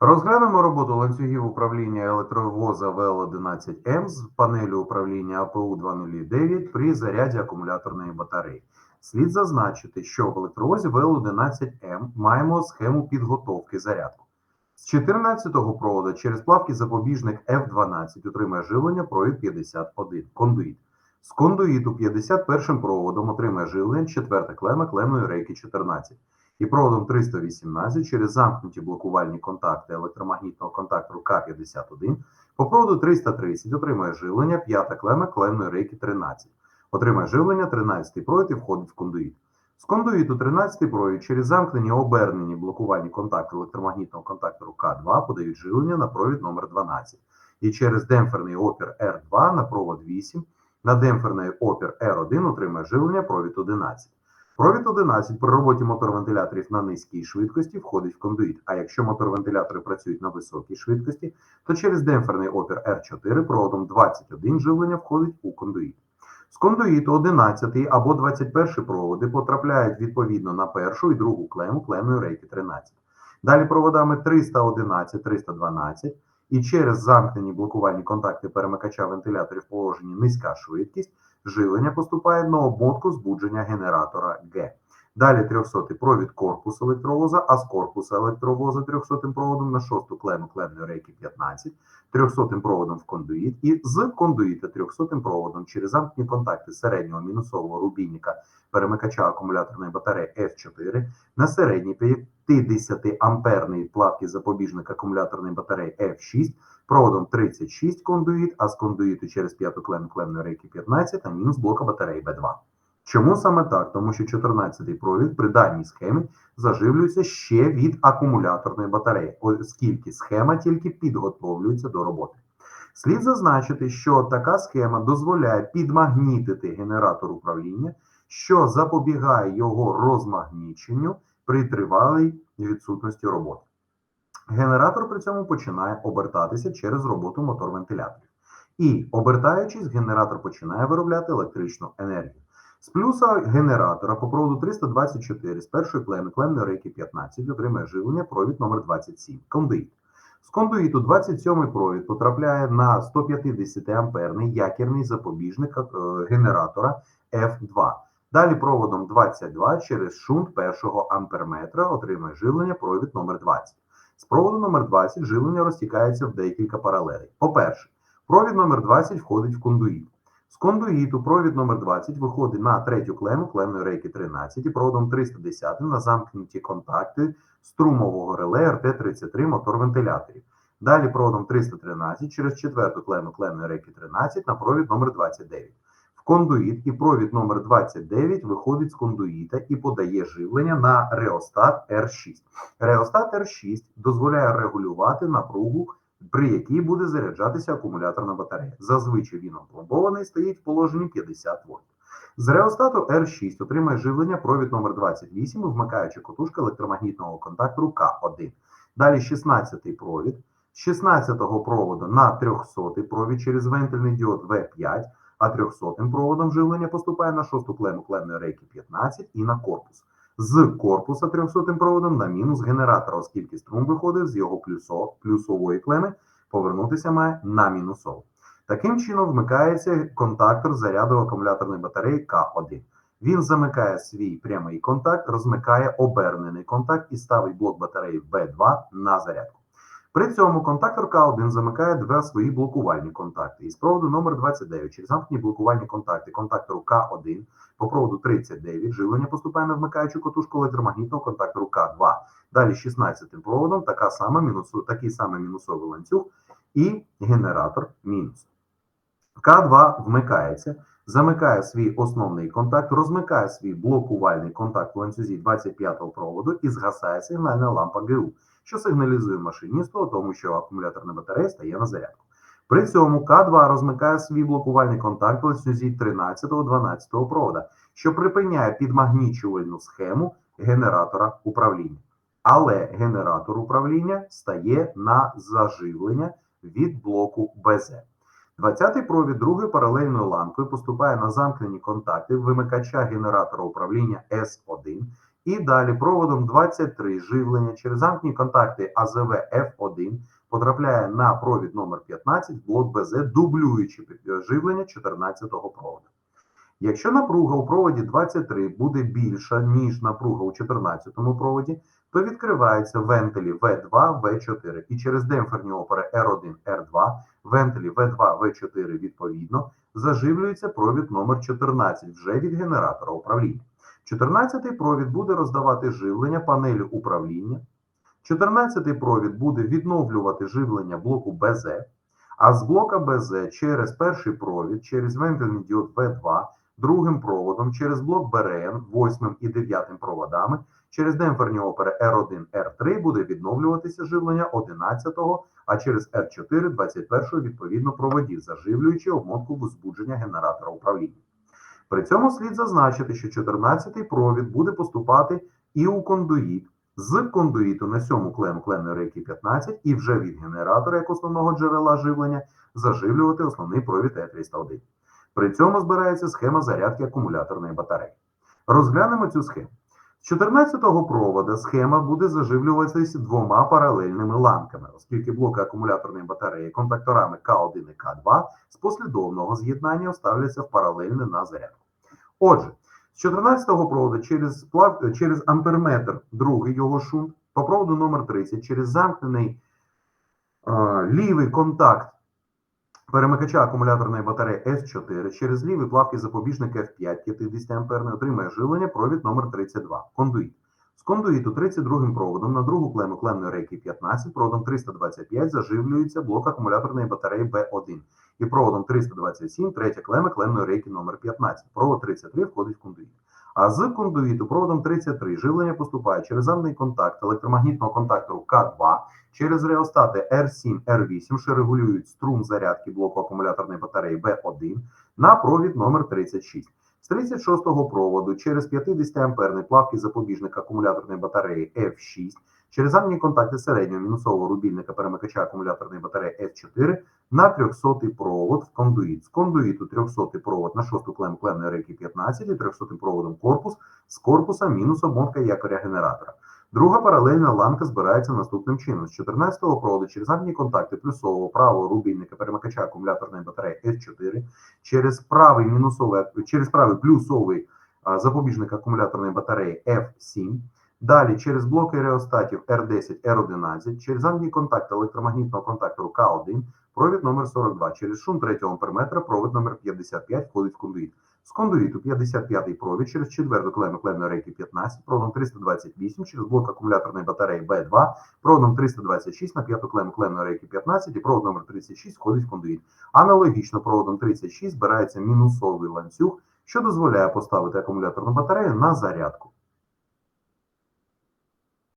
Розглянемо роботу ланцюгів управління електровоза ВЛ-11М з панелі управління АПУ 209 при заряді акумуляторної батареї. Слід зазначити, що в електровозі ВЛ-11М маємо схему підготовки зарядку. З 14-го проводу через плавкий запобіжник F12 отримає живлення провід 51 кондуїт. З кондуїту 51 проводом отримає живлення 4 клема клемної рейки 14 і проводом 318 через замкнуті блокувальні контакти електромагнітного контактору К51 по проводу 330 отримає живлення 5 клема клемної рейки 13. Отримає живлення 13 провід і входить в кондуїт. З кондуїту 13 провід через замкнені обернені блокувальні контакти електромагнітного контактору К2 подають живлення на провід номер 12 і через демпферний опір R2 на провод 8 на демпферний опір R1 отримає живлення провід 11. Провід 11 при роботі мотор-вентиляторів на низькій швидкості входить в кондуїт. А якщо мотор-вентилятори працюють на високій швидкості, то через демпферний опір R4 проводом 21 живлення входить у кондуїт. З кондуїту 11 або 21 проводи потрапляють відповідно на першу і другу клему клемної рейки 13. Далі проводами 311, 312 і через замкнені блокувальні контакти перемикача вентиляторів положені низька швидкість живлення поступає на обмотку збудження генератора Г. Далі 300 провід корпусу електровоза, а з корпуса електровоза 300 проводом на 6 клему клемної рейки 15, 300 проводом в кондуїт і з кондуїта 300 проводом через замкнені контакти середнього мінусового рубільника перемикача акумуляторної батареї F4 на середній 50 амперний плавки запобіжник акумуляторної батареї F6 проводом 36 кондуїт, а з кондуїту через п'яту клем клемної рейки 15 на мінус блока батареї B2. Чому саме так? Тому що 14-й провід при даній схемі заживлюється ще від акумуляторної батареї, оскільки схема тільки підготовлюється до роботи. Слід зазначити, що така схема дозволяє підмагнітити генератор управління, що запобігає його розмагніченню при тривалій відсутності роботи. Генератор при цьому починає обертатися через роботу мотор-вентиляторів. І, обертаючись, генератор починає виробляти електричну енергію. З плюса генератора по проводу 324 з першої клеми клемної рейки 15 отримає живлення провід номер 27 кондуїт. З кондуїту 27-й провід потрапляє на 150 амперний якірний запобіжник е, генератора F2. Далі проводом 22 через шунт першого амперметра отримає живлення провід номер 20. З проводу номер 20 живлення розтікається в декілька паралелей. По-перше, провід номер 20 входить в кондуїт. З кондуїту провід номер 20 виходить на третю клему клемної рейки 13 і проводом 310 на замкнуті контакти струмового реле РТ-33 мотор-вентиляторів. Далі проводом 313 через четверту клему клемної рейки 13 на провід номер 29. Кондуїт і провід номер 29 виходить з кондуїта і подає живлення на реостат R6. Реостат R6 дозволяє регулювати напругу при якій буде заряджатися акумуляторна батарея. Зазвичай він опломбований стоїть в положенні 50 вольт. З реостату R6 отримає живлення провід номер 28 вмикаючи котушка електромагнітного контактору К1. Далі 16-й провід. З 16-го проводу на 300-й провід через вентильний діод В5, а 300-м проводом живлення поступає на 6-ту клему клемної рейки 15 і на корпус з корпуса 300 проводом на мінус генератора, оскільки струм виходить з його плюсо, плюсової клеми, повернутися має на мінусову. Таким чином вмикається контактор заряду акумуляторної батареї К1. Він замикає свій прямий контакт, розмикає обернений контакт і ставить блок батареї B2 на зарядку. При цьому контактор К1 замикає два свої блокувальні контакти. Із проводу номер 29 через замкнені блокувальні контакти контактору К1 по проводу 39 живлення поступає на вмикаючу котушку електромагнітного контактору К2. Далі 16 проводом така сама мінусу, такий самий мінусовий ланцюг і генератор мінус. К2 вмикається, замикає свій основний контакт, розмикає свій блокувальний контакт в ланцюзі 25-го проводу і згасає сигнальна лампа ГУ, що сигналізує машиністу тому, що акумуляторна батарея стає на зарядку. При цьому К2 розмикає свій блокувальний контакт в ланцюзі 13-12 провода, що припиняє підмагнічувальну схему генератора управління. Але генератор управління стає на заживлення від блоку БЗ. 20-й провід другої паралельною лампою поступає на замкнені контакти вимикача генератора управління С1 І далі проводом 23 живлення через замкнені контакти АЗВ F1 потрапляє на провід номер 15 блок БЗ, дублюючи е, живлення 14-го проводу. Якщо напруга у проводі 23 буде більша, ніж напруга у 14-му проводі, то відкриваються вентилі V2, V4 і через демпферні опори R1, R2, вентилі V2, V4 відповідно, заживлюється провід номер 14 вже від генератора управління. 14-й провід буде роздавати живлення панелі управління. 14-й провід буде відновлювати живлення блоку БЗ, а з блока БЗ через перший провід, через вентильний діод В2, другим проводом, через блок БРН, 8 і 9 проводами, через демпферні опери R1, R3 буде відновлюватися живлення 11-го, а через R4 21-го відповідно проводів, заживлюючи обмотку возбудження генератора управління. При цьому слід зазначити, що 14-й провід буде поступати і у кондуїт, з кондуїту на сьому клему кленної рейки 15 і вже від генератора як основного джерела живлення заживлювати основний провід Е301. При цьому збирається схема зарядки акумуляторної батареї. Розглянемо цю схему. З 14-го провода схема буде заживлюватися двома паралельними ланками, оскільки блоки акумуляторної батареї контакторами К1 і К2 з послідовного з'єднання ставляться в паралельне на зарядку. Отже, з 14-го проводу через, плав... через амперметр, другий його шунт, по проводу номер 30 через замкнений е, лівий контакт перемикача акумуляторної батареї С4 через лівий плавкий запобіжник F5 50 амперний отримає живлення провід номер 32 кондуїт. З кондуїту 32 проводом на другу клему клемної рейки 15 проводом 325 заживлюється блок акумуляторної батареї B1 і проводом 327 третя клема клемної рейки номер 15. Провод 33 входить в кондуїт. А з кондуїту проводом 33 живлення поступає через замний контакт електромагнітного контактору К2 через реостати R7, R8, що регулюють струм зарядки блоку акумуляторної батареї B1 на провід номер 36. З 36-го проводу через 50 амперний плавкий запобіжник акумуляторної батареї F6 через замні контакти середнього мінусового рубільника перемикача акумуляторної батареї F4 на 300-й провод в кондуїт. З кондуїту 300-й провод на 6-ту клем клемної рейки 15 і 300-м проводом корпус з корпуса мінус обмотка якоря генератора. Друга паралельна ланка збирається наступним чином. З 14-го проводу через задні контакти плюсового правого рубільника перемикача акумуляторної батареї F4 через правий мінусовий через правий плюсовий запобіжник акумуляторної батареї F7. Далі через блоки реостатів R10, R11, через задній контакт електромагнітного контактору К1, провід номер 42, через шум 3 амперметра, провід номер 55 входить в кондуїт. З кондуїту 55 провід через четверту клему клемної рейки 15, проводом 328 через блок акумуляторної батареї Б2, проводом 326 на п'яту клему клемної рейки 15 і провод номер 36 входить в кондуїт. Аналогічно проводом 36 збирається мінусовий ланцюг, що дозволяє поставити акумуляторну батарею на зарядку.